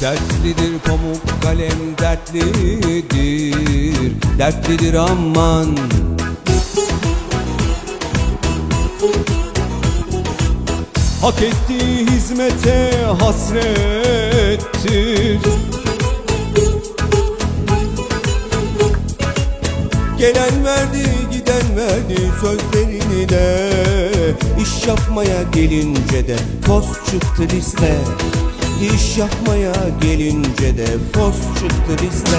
Dertlidir pamuk kalem dertlidir. Dertlidir aman. Hak ettiği hizmete hasrettir. Gelen verdi giden verdi sözlerini de. İş yapmaya gelince de fos çıktı liste İş yapmaya gelince de fos çıktı liste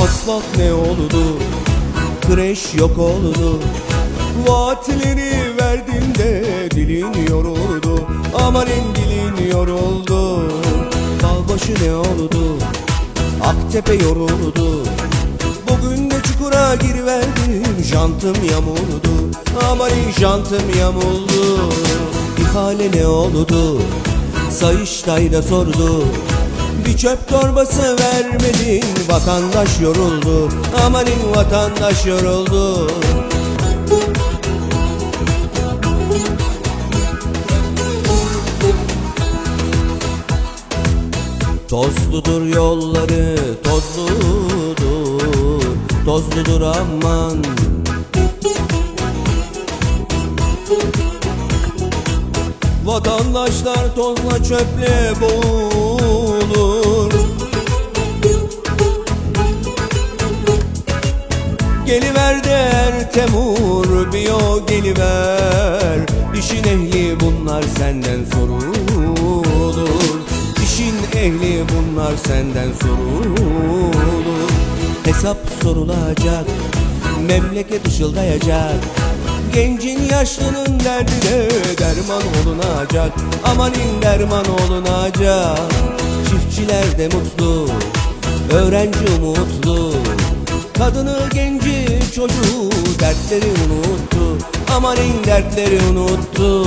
Asfalt ne oldu? Kreş yok oldu. Vaatleri verdin de dilin yoruldu. Amanın dilin yoruldu. Dalbaşı ne oldu? Aktepe yoruldu. Bugün de çukura giriverdim Jantım yamuldu. Amanın jantım yamuldu. İhale ne oldu Sayıştay da sordu. Bir çöp torbası vermedin Vatandaş yoruldu. Amanın vatandaş yoruldu. Tozludur yolları tozludur. Tozludur aman Vatandaşlar tozla çöple boğulur. Geliver der Temur biyo geliver. İşin ehli bunlar senden sorulur. İşin ehli bunlar senden sorulur. Hesap sorulacak Memleket ışıldayacak Gencin yaşlının derdine derman olunacak. Amanin derman olunacak. Çiftçiler de mutlu Öğrenci umutlu. Kadını genci çocuğu dertleri unuttu. Amanin dertleri unuttu